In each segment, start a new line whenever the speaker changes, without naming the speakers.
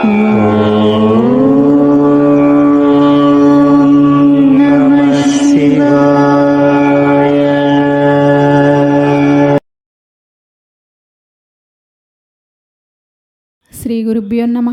శ్రీ గురుభ్యో నమ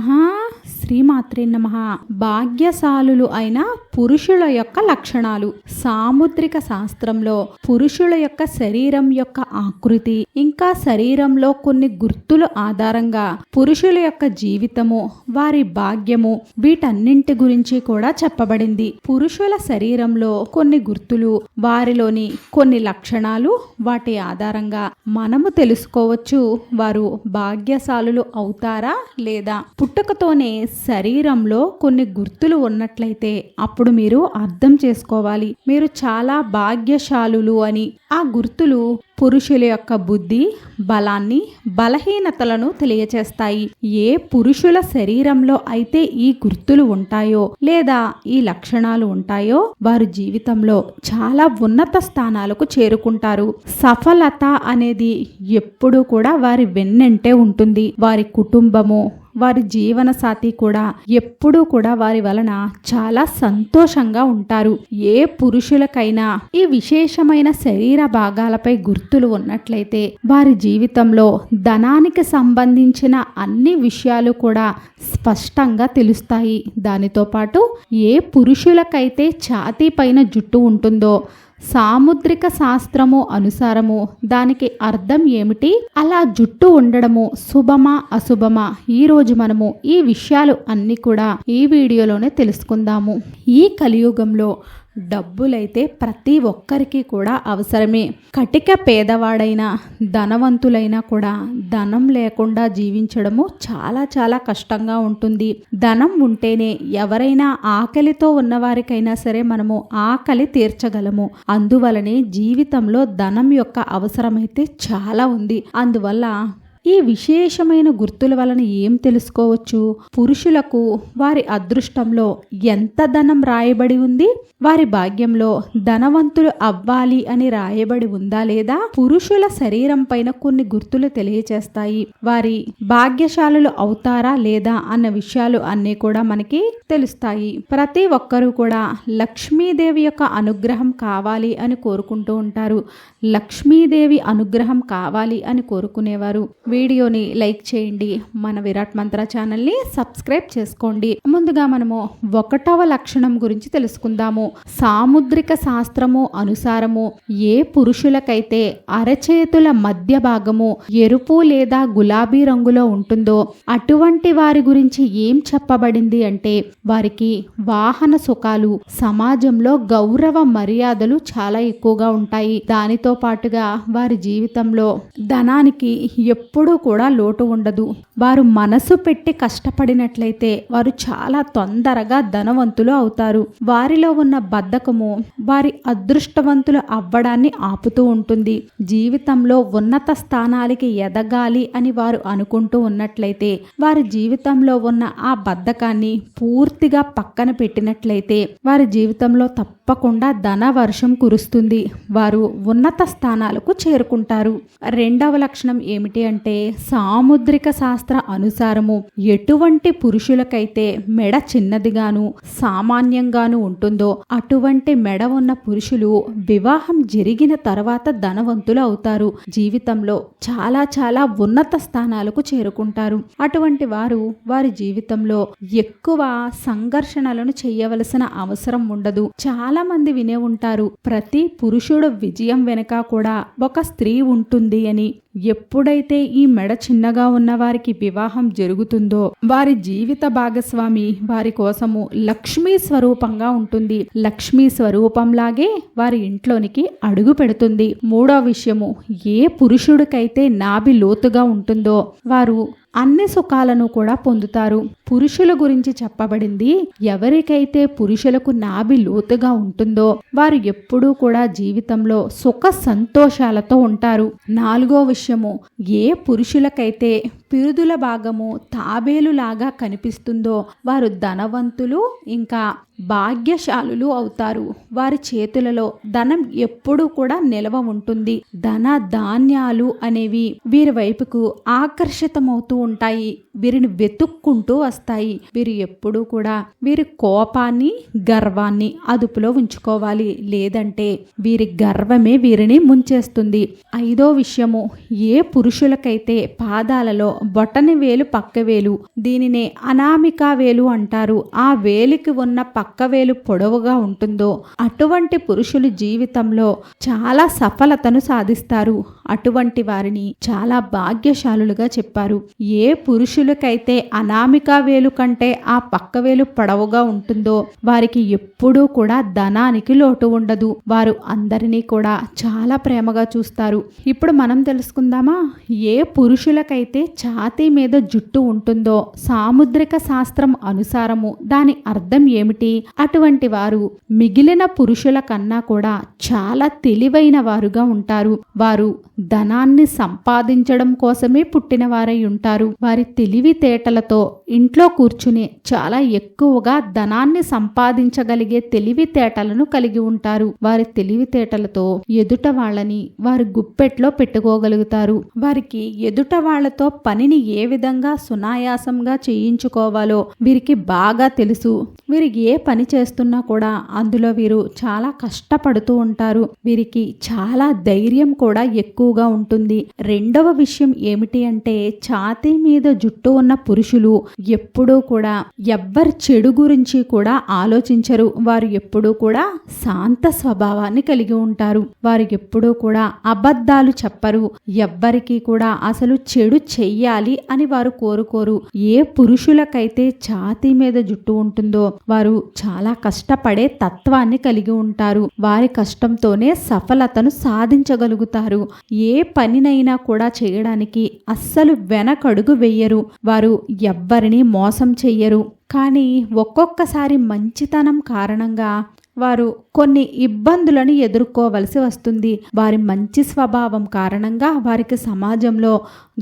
శ్రీమాత్రే నమ. భాగ్యశాలులు అయిన పురుషుల యొక్క లక్షణాలు. సాముద్రిక శాస్త్రంలో పురుషుల యొక్క శరీరం యొక్క ఆకృతి ఇంకా శరీరంలో కొన్ని గుర్తులు ఆధారంగా పురుషుల యొక్క జీవితము వారి భాగ్యము వీటన్నింటి గురించి కూడా చెప్పబడింది. పురుషుల శరీరంలో కొన్ని గుర్తులు వారిలోని కొన్ని లక్షణాలు వాటి ఆధారంగా మనము తెలుసుకోవచ్చు. వారు భాగ్యశాలులు అవుతారా లేదా? పుట్టుకతోనే శరీరంలో కొన్ని గుర్తులు ఉన్నట్లయితే అప్పుడు మీరు అర్థం చేసుకోవాలి. మీరు చాలా భాగ్యశాలులు అని. ఆ గుర్తులు పురుషుల యొక్క బుద్ధి బలాన్ని బలహీనతలను తెలియచేస్తాయి. ఏ పురుషుల శరీరంలో అయితే ఈ గుర్తులు ఉంటాయో లేదా ఈ లక్షణాలు ఉంటాయో వారు జీవితంలో చాలా ఉన్నత స్థానాలకు చేరుకుంటారు. సఫలత అనేది ఎప్పుడూ కూడా వారి వెన్నంటే ఉంటుంది. వారి కుటుంబము వారి జీవన సాథి కూడా ఎప్పుడూ కూడా వారి వలన చాలా సంతోషంగా ఉంటారు. ఏ పురుషులకైనా ఈ విశేషమైన శరీర భాగాలపై గుర్తులు ఉన్నట్లయితే వారి జీవితంలో ధనానికి సంబంధించిన అన్ని విషయాలు కూడా స్పష్టంగా తెలుస్తాయి. దానితో పాటు ఏ పురుషులకైతే ఛాతీ పైన జుట్టు ఉంటుందో సాముద్రిక శాస్త్రము అనుసారము దానికి అర్థం ఏమిటి? అలా జుట్టు ఉండడము శుభమా అశుభమా? ఈ రోజు మనము ఈ విషయాలు అన్ని కూడా ఈ వీడియోలోనే తెలుసుకుందాము. ఈ కలియుగంలో డబ్బులైతే ప్రతి ఒక్కరికి కూడా అవసరమే. కటిక పేదవాడైనా ధనవంతులైనా కూడా ధనం లేకుండా జీవించడము చాలా చాలా కష్టంగా ఉంటుంది. ధనం ఉంటేనే ఎవరైనా ఆకలితో ఉన్నవారికైనా సరే మనము ఆకలి తీర్చగలము. అందువలనే జీవితంలో ధనం యొక్క అవసరమైతే చాలా ఉంది. అందువల్ల ఈ విశేషమైన గుర్తుల వలన ఏం తెలుసుకోవచ్చు? పురుషులకు వారి అదృష్టంలో ఎంత ధనం రాయబడి ఉంది? వారి భాగ్యంలో ధనవంతులు అవ్వాలి అని రాయబడి ఉందా లేదా? పురుషుల శరీరం పైన కొన్ని గుర్తులు తెలియచేస్తాయి. వారి భాగ్యశాలులు అవుతారా లేదా అన్న విషయాలు అన్నీ కూడా మనకి తెలుస్తాయి. ప్రతి ఒక్కరూ కూడా లక్ష్మీదేవి యొక్క అనుగ్రహం కావాలి అని కోరుకుంటూ ఉంటారు. లక్ష్మీదేవి అనుగ్రహం కావాలి అని కోరుకునేవారు. వీడియోని లైక్ చేయండి. మన విరాట్ మంత్ర ఛానల్ని సబ్స్క్రైబ్ చేసుకోండి. ముందుగా మనము ఒకటవ లక్షణం గురించి తెలుసుకుందాము. సాముద్రిక శాస్త్రము అనుసారము ఏ పురుషులకైతే అరచేతుల మధ్య భాగము ఎరుపు లేదా గులాబీ రంగులో ఉంటుందో అటువంటి వారి గురించి ఏం చెప్పబడింది అంటే వారికి వాహన సుఖాలు సమాజంలో గౌరవ మర్యాదలు చాలా ఎక్కువగా ఉంటాయి. దానితో పాటుగా వారి జీవితంలో ధనానికి ఎప్పుడు కూడా లోటు ఉండదు. వారు మనసు పెట్టి కష్టపడినట్లయితే వారు చాలా తొందరగా ధనవంతులు అవుతారు. వారిలో ఉన్న బద్ధకము వారి అదృష్టవంతులు అవ్వడాన్ని ఆపుతూ ఉంటుంది. జీవితంలో ఉన్నత స్థానాలకి ఎదగాలి అని వారు అనుకుంటూ ఉన్నట్లయితే వారి జీవితంలో ఉన్న ఆ బద్ధకాన్ని పూర్తిగా పక్కన పెట్టినట్లయితే వారి జీవితంలో తప్పకుండా ధన వర్షం కురుస్తుంది. వారు ఉన్నత స్థానాలకు చేరుకుంటారు. రెండవ లక్షణం ఏమిటి అంటే సాముద్రిక శాస్త్ర అనుసారము ఎటువంటి పురుషులకైతే మెడ చిన్నదిగాను సామాన్యంగాను ఉంటుందో అటువంటి మెడ ఉన్న పురుషులు వివాహం జరిగిన తర్వాత ధనవంతులు అవుతారు. జీవితంలో చాలా చాలా ఉన్నత స్థానాలకు చేరుకుంటారు. అటువంటి వారు వారి జీవితంలో ఎక్కువ సంఘర్షణలను చేయవలసిన అవసరం ఉండదు. చాలా మంది వినే ఉంటారు ప్రతి పురుషుడు విజయం వెనుక కూడా ఒక స్త్రీ ఉంటుంది అని. ఎప్పుడైతే ఈ మెడ చిన్నగా ఉన్నవారికి వివాహం జరుగుతుందో వారి జీవిత భాగస్వామి వారి కోసము లక్ష్మీ స్వరూపంగా ఉంటుంది. లక్ష్మీ స్వరూపంలాగే వారి ఇంట్లోనికి అడుగు పెడుతుంది. మూడో విషయము ఏ పురుషుడికైతే నాభి లోతుగా ఉంటుందో వారు అన్ని సుఖాలను కూడా పొందుతారు. పురుషుల గురించి చెప్పబడింది ఎవరికైతే పురుషులకు నాభి లోతుగా ఉంటుందో వారు ఎప్పుడూ కూడా జీవితంలో సుఖ సంతోషాలతో ఉంటారు. నాలుగో విషయము ఏ పురుషులకైతే పిరుదుల భాగము తాబేలులాగా కనిపిస్తుందో వారు ధనవంతులు ఇంకా భాగ్యశాలులు అవుతారు. వారి చేతులలో ధనం ఎప్పుడూ కూడా నిలవ ఉంటుంది. ధన ధాన్యాలు అనేవి వీరి వైపుకు ఆకర్షితమవుతూ ఉంటాయి. వీరిని వెతుక్కుంటూ వస్తాయి. వీరు ఎప్పుడూ కూడా వీరి కోపాన్ని గర్వాన్ని అదుపులో ఉంచుకోవాలి. లేదంటే వీరి గర్వమే వీరిని ముంచేస్తుంది. ఐదో విషయము ఏ పురుషులకైతే పాదాలలో బొటని వేలు పక్క వేలు దీనినే అనామికా వేలు అంటారు. ఆ వేలికి ఉన్న పక్క వేలు పొడవుగా ఉంటుందో అటువంటి పురుషులు జీవితంలో చాలా సఫలతను సాధిస్తారు. అటువంటి వారిని చాలా భాగ్యశాలులుగా చెప్పారు. ఏ పురుషులకైతే అనామికా వేలు కంటే ఆ పక్క వేలు పొడవుగా ఉంటుందో వారికి ఎప్పుడూ కూడా ధనానికి లోటు ఉండదు. వారు అందరినీ కూడా చాలా ప్రేమగా చూస్తారు. ఇప్పుడు మనం తెలుసుకుందామా? ఏ పురుషులకైతే ఛాతీ మీద జుట్టు ఉంటుందో సాముద్రిక శాస్త్రం అనుసారము దాని అర్థం ఏమిటి? అటువంటి వారు మిగిలిన పురుషుల కన్నా కూడా చాలా తెలివైన వారుగా ఉంటారు. వారు ధనాన్ని సంపాదించడం కోసమే పుట్టినవారై ఉంటారు. వారి తెలివితేటలతో ఇంట్లో కూర్చుని చాలా ఎక్కువగా ధనాన్ని సంపాదించగలిగే తెలివితేటలను కలిగి ఉంటారు. వారి తెలివితేటలతో ఎదుట వాళ్ళని వారి గుప్పెట్లో పెట్టుకోగలుగుతారు. వారికి ఎదుట వాళ్ళతో పనిని ఏ విధంగా సునాయాసంగా చేయించుకోవాలో వీరికి బాగా తెలుసు. వీరు ఏ పని చేస్తున్నా కూడా అందులో వీరు చాలా కష్టపడుతూ ఉంటారు. వీరికి చాలా ధైర్యం కూడా ఎక్కువ ఎక్కువగా ఉంటుంది. రెండవ విషయం ఏమిటి అంటే ఛాతీ మీద జుట్టు ఉన్న పురుషులు ఎప్పుడూ కూడా ఎవ్వరి చెడు గురించి కూడా ఆలోచించరు. వారు ఎప్పుడూ కూడా శాంత స్వభావాన్ని కలిగి ఉంటారు. వారు ఎప్పుడూ కూడా అబద్ధాలు చెప్పరు. ఎవ్వరికి కూడా అసలు చెడు చెయ్యాలి అని వారు కోరుకోరు. ఏ పురుషులకైతే ఛాతీ మీద జుట్టు ఉంటుందో వారు చాలా కష్టపడే తత్వాన్ని కలిగి ఉంటారు. వారి కష్టంతోనే సఫలతను సాధించగలుగుతారు. ఏ పనినైనా కూడా చేయడానికి అస్సలు వెనకడుగు వెయ్యరు వారు ఎవ్వరిని మోసం చెయ్యరు. కానీ ఒక్కొక్కసారి మంచితనం కారణంగా వారు కొన్ని ఇబ్బందులను ఎదుర్కోవలసి వస్తుంది. వారి మంచి స్వభావం కారణంగా వారికి సమాజంలో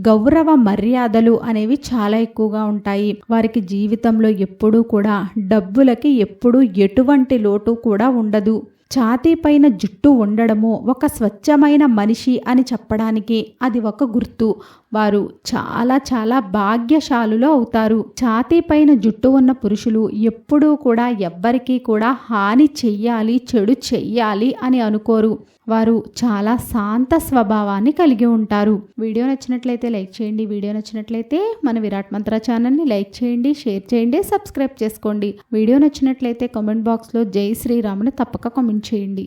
గౌరవ మర్యాదలు అనేవి చాలా ఎక్కువగా ఉంటాయి. వారికి జీవితంలో ఎప్పుడూ కూడా డబ్బులకి ఎప్పుడూ ఎటువంటి లోటు కూడా ఉండదు. ఛాతీ పైన జుట్టు ఉండడము ఒక స్వచ్ఛమైన మనిషి అని చెప్పడానికి అది ఒక గుర్తు. వారు చాలా చాలా భాగ్యశాలులు అవుతారు. ఛాతీ పైన జుట్టు ఉన్న పురుషులు ఎప్పుడూ కూడా ఎవ్వరికీ కూడా హాని చెయ్యాలి చెడు చెయ్యాలి అని అనుకోరు. వారు చాలా శాంత స్వభావాన్ని కలిగి ఉంటారు. వీడియో నచ్చినట్లయితే లైక్ చేయండి. వీడియో నచ్చినట్లయితే మన విరాట్ మంత్ర ఛానల్ని లైక్ చేయండి షేర్ చేయండి సబ్స్క్రైబ్ చేసుకోండి. వీడియో నచ్చినట్లయితే కామెంట్ బాక్స్లో జై శ్రీరాముని తప్పక కామెంట్ చేయండి.